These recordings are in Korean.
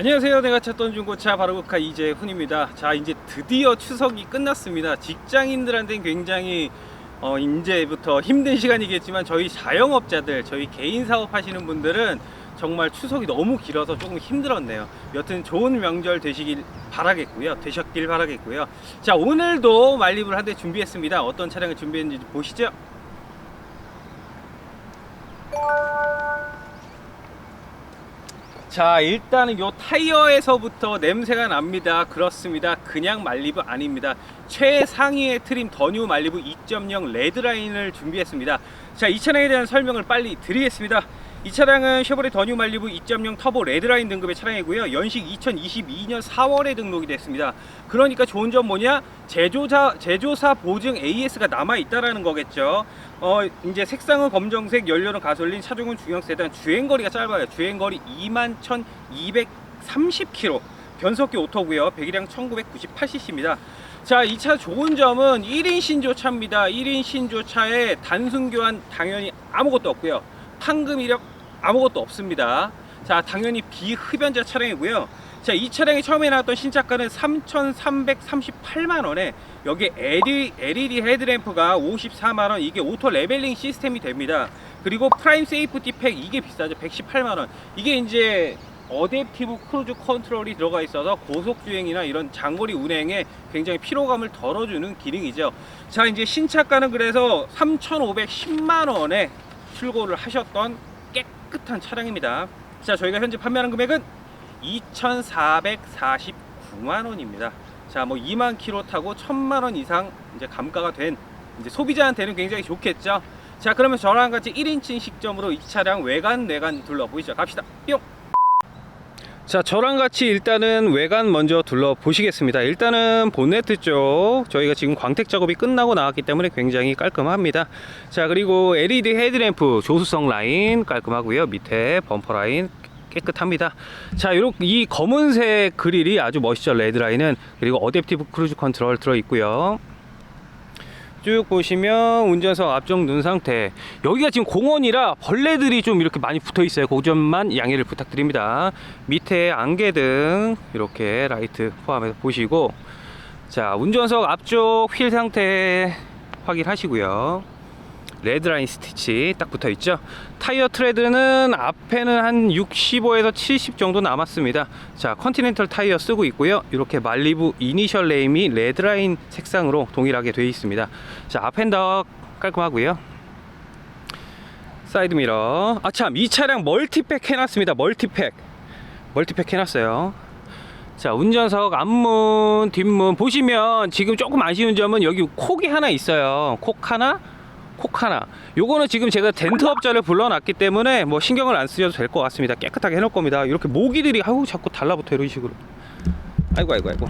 안녕하세요. 내가 찾던 중고차 바로국카 이재훈입니다. 자, 이제 드디어 추석이 끝났습니다. 직장인들한테는 굉장히 어, 이제부터 힘든 시간이겠지만 저희 자영업자들, 저희 개인 사업 하시는 분들은 정말 추석이 너무 길어서 조금 힘들었네요. 여튼 좋은 명절 되시길 바라겠고요. 되셨길 바라겠고요. 자, 오늘도 말리부를 한대 준비했습니다. 어떤 차량을 준비했는지 보시죠. 자 일단은 요 타이어에서부터 냄새가 납니다. 그렇습니다. 그냥 말리브 아닙니다. 최상위의 트림 더뉴 말리브 2.0 레드라인을 준비했습니다. 자 이 차량에 대한 설명을 빨리 드리겠습니다. 이 차량은 쉐보레 더뉴 말리브 2.0 터보 레드라인 등급의 차량이고요. 연식 2022년 4월에 등록이 됐습니다. 그러니까 좋은 점 뭐냐? 제조사 제조사 보증 AS가 남아 있다라는 거겠죠 어 이제 색상은 검정색 연료는 가솔린 차종은 중형 세단 주행거리가 짧아요. 주행거리 21,230km 변속기 오토고요. 배기량 1998cc입니다. 자 이 차 좋은 점은 1인 신조 차입니다. 1인 신조 차에 단순 교환 당연히 아무것도 없고요. 판금 이력 아무것도 없습니다. 자 당연히 비흡연자 차량이고요 자, 이 차량이 처음에 나왔던 신차가는 3,338만원에 여기에 LED, LED 헤드램프가 54만원 이게 오토 레벨링 시스템이 됩니다. 그리고 프라임 세이프티 팩 이게 비싸죠. 118만원. 이게 이제 어댑티브 크루즈 컨트롤이 들어가 있어서 고속 주행이나 이런 장거리 운행에 굉장히 피로감을 덜어주는 기능이죠. 자, 이제 신차가는 그래서 3,510만 원에 출고를 하셨던 깨끗한 차량입니다. 자, 저희가 현재 판매하는 금액은 2,449만 원입니다. 자, 뭐 2만 킬로 타고 1,000만 원 이상 이제 감가가 된 이제 소비자한테는 굉장히 좋겠죠. 자, 그러면 저랑 같이 1인칭 식점으로 이 차량 외관 내관 둘러보시죠. 갑시다. 뿅. 자, 저랑 같이 일단은 외관 먼저 둘러보시겠습니다. 일단은 본네트 쪽 저희가 지금 광택 작업이 끝나고 나왔기 때문에 굉장히 깔끔합니다. 자, 그리고 LED 헤드램프 조수성 라인 깔끔하고요. 밑에 범퍼 라인 깨끗합니다. 자, 요렇게 이 검은색 그릴이 아주 멋있죠. 레드 라인은 그리고 어댑티브 크루즈 컨트롤 들어 있고요. 쭉 보시면 운전석 앞쪽 눈 상태 여기가 지금 공원이라 벌레들이 좀 이렇게 많이 붙어 있어요 그 점만 양해를 부탁드립니다 밑에 안개등 이렇게 라이트 포함해서 보시고 자 운전석 앞쪽 휠 상태 확인하시고요 레드라인 스티치 딱 붙어 있죠? 타이어 트레드는 앞에는 한 65에서 70 정도 남았습니다. 자 컨티넨털 타이어 쓰고 있고요. 이렇게 말리부 이니셜 네임이 레드라인 색상으로 동일하게 되어 있습니다. 자 앞핸더 깔끔하고요. 사이드 미러. 아참 이 차량 멀티팩 해놨습니다. 멀티팩. 멀티팩 해놨어요. 자 운전석 앞문 뒷문 보시면 지금 조금 아쉬운 점은 여기 콕이 하나 있어요. 콕 하나 콕 하나. 요거는 지금 제가 덴트업자를 불러놨기 때문에 뭐 신경을 안 쓰셔도 될 것 같습니다. 깨끗하게 해놓을 겁니다. 이렇게 모기들이 아우 자꾸 달라붙어 이런 식으로. 아이고 아이고 아이고.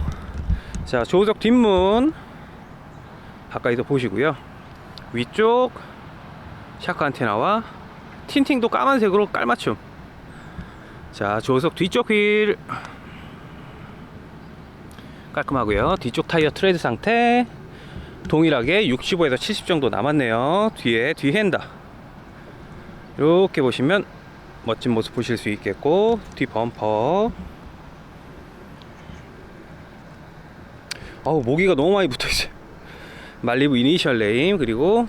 자 조석 뒷문 가까이서 보시고요. 위쪽 샤크 안테나와 틴팅도 까만색으로 깔맞춤. 자 조석 뒤쪽 휠 깔끔하고요. 뒤쪽 타이어 트레드 상태 동일하게 65에서 70 정도 남았네요. 뒤에 뒤 핸다. 이렇게 보시면 멋진 모습 보실 수 있겠고 뒤 범퍼. 어우 모기가 너무 많이 붙어있어요. 말리부 이니셜 네임 그리고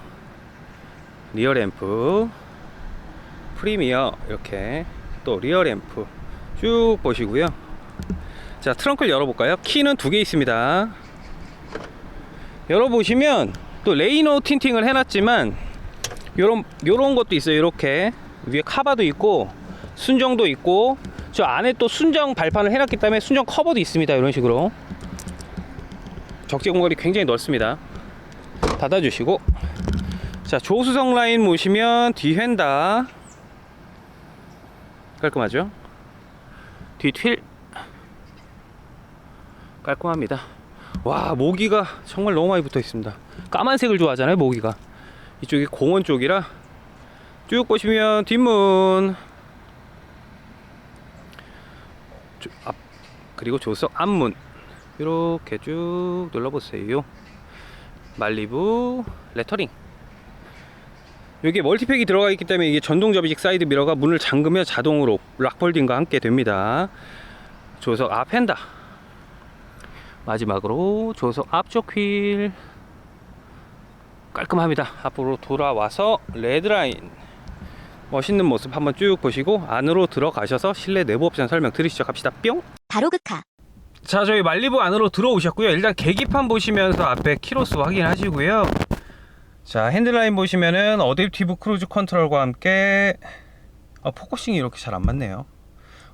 리어 램프. 프리미어 이렇게 또 리어 램프 쭉 보시고요. 자 트렁크를 열어볼까요? 키는 두 개 있습니다. 열어보시면 또 레이노 틴팅을 해놨지만 요런 요런 것도 있어요. 이렇게 위에 카바도 있고 순정도 있고 저 안에 또 순정 발판을 해놨기 때문에 순정 커버도 있습니다. 이런 식으로 적재 공간이 굉장히 넓습니다. 닫아주시고 자 조수석 라인 보시면 뒤 휀다 깔끔하죠? 뒤 휠 깔끔합니다. 와 모기가 정말 너무 많이 붙어 있습니다. 까만색을 좋아하잖아요 모기가. 이쪽이 공원 쪽이라 쭉 보시면 뒷문 조- 앞 그리고 조석 앞문 이렇게 쭉 눌러보세요. 말리부 레터링. 여기에 멀티팩이 들어가 있기 때문에 이게 전동 접이식 사이드 미러가 문을 잠그면 자동으로 락폴딩과 함께 됩니다. 조석 앞 핸다. 마지막으로 조석 앞쪽 휠 깔끔합니다. 앞으로 돌아와서 레드라인 멋있는 모습 한번 쭉 보시고 안으로 들어가셔서 실내 내부 옵션 설명 들으시죠. 갑시다. 뿅. 바로 극하. 자 저희 말리부 안으로 들어오셨고요 일단 계기판 보시면서 앞에 키로수 확인하시고요 자 핸들라인 보시면은 어댑티브 크루즈 컨트롤과 함께 아, 포커싱이 이렇게 잘 안 맞네요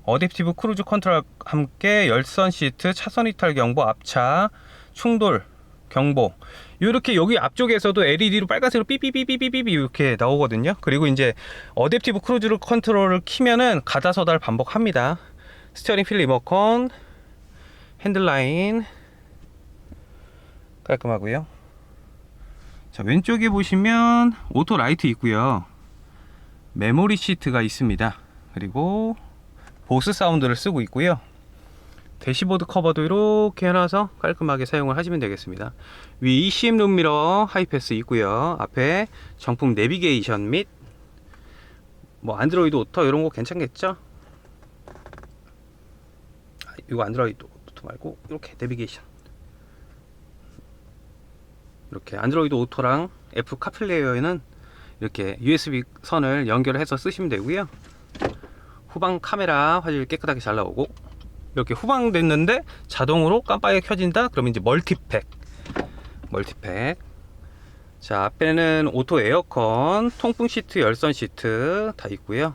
어댑티브 크루즈 컨트롤과 함께 열선 시트 차선 이탈 경보 앞차 충돌 경보 이렇게 여기 앞쪽에서도 LED로 빨간색으로 삐삐삐삐삐삐 이렇게 나오거든요 그리고 이제 어댑티브 크루즈 컨트롤을 키면은 가다서달 반복합니다 스티어링 휠 리모컨 핸들라인 깔끔하고요. 자 왼쪽에 보시면 오토 라이트 있고요. 메모리 시트가 있습니다. 그리고 보스 사운드를 쓰고 있고요. 대시보드 커버도 이렇게 해놔서 깔끔하게 사용을 하시면 되겠습니다. 위 ECM 룸미러 하이패스 있고요. 앞에 정품 내비게이션 및 뭐 안드로이드 오토 이런 거 괜찮겠죠? 아, 이거 안드로이드 오토 말고 이렇게 내비게이션 이렇게 안드로이드 오토랑 애플 카플레이어에는 이렇게 USB 선을 연결해서 쓰시면 되고요 후방 카메라 화질 깨끗하게 잘 나오고 이렇게 후방 됐는데 자동으로 깜빡이 켜진다? 그러면 이제 멀티팩. 멀티팩. 자 앞에는 오토 에어컨 통풍 시트 열선 시트 다 있고요.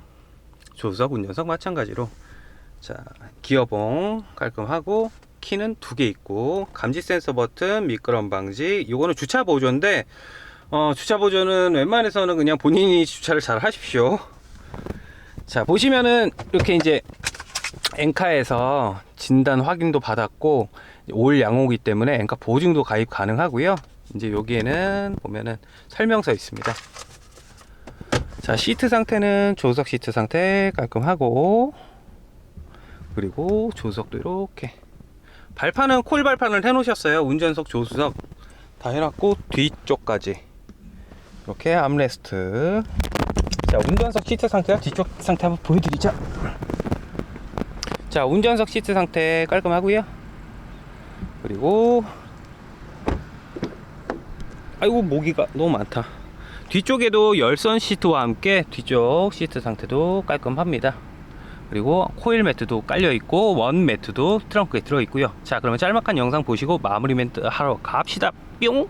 조수석 운전석 마찬가지로. 자 기어봉 깔끔하고 키는 두 개 있고 감지 센서 버튼 미끄럼 방지. 요거는 주차 보조인데 어, 주차 보조는 웬만해서는 그냥 본인이 주차를 잘 하십시오 자 보시면은 이렇게 이제 엔카에서 진단 확인도 받았고 올 양호기 때문에 엔카 보증도 가입 가능하고요. 이제 여기에는 보면은 설명서 있습니다. 자 시트 상태는 조석 시트 상태 깔끔하고 그리고 조석도 이렇게. 발판은 콜 발판을 해 놓으셨어요. 운전석 조수석. 다 해놨고 뒤쪽까지. 이렇게 암레스트 자 운전석 시트 상태와 뒤쪽 상태 한번 보여드리죠 자 운전석 시트 상태 깔끔하고요 그리고 아이고 모기가 너무 많다 뒤쪽에도 열선 시트와 함께 뒤쪽 시트 상태도 깔끔합니다 그리고 코일 매트도 깔려 있고 원 매트도 트렁크에 들어 있고요. 자, 그러면 짤막한 영상 보시고 마무리 멘트 하러 갑시다. 뿅.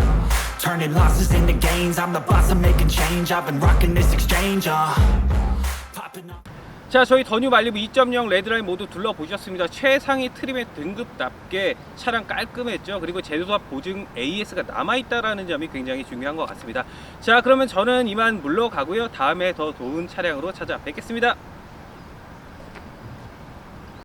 Turning losses into gains I'm the boss, I'm making change I've been rocking this exchange, uh 자, 저희 더뉴 말리부 2.0 레드라인 모두 둘러보셨습니다. 최상위 트림의 등급답게 차량 깔끔했죠. 그리고 제조사 보증 AS가 남아있다라는 점이 굉장히 중요한 것 같습니다. 자, 그러면 저는 이만 물러가고요. 다음에 더 좋은 차량으로 찾아뵙겠습니다.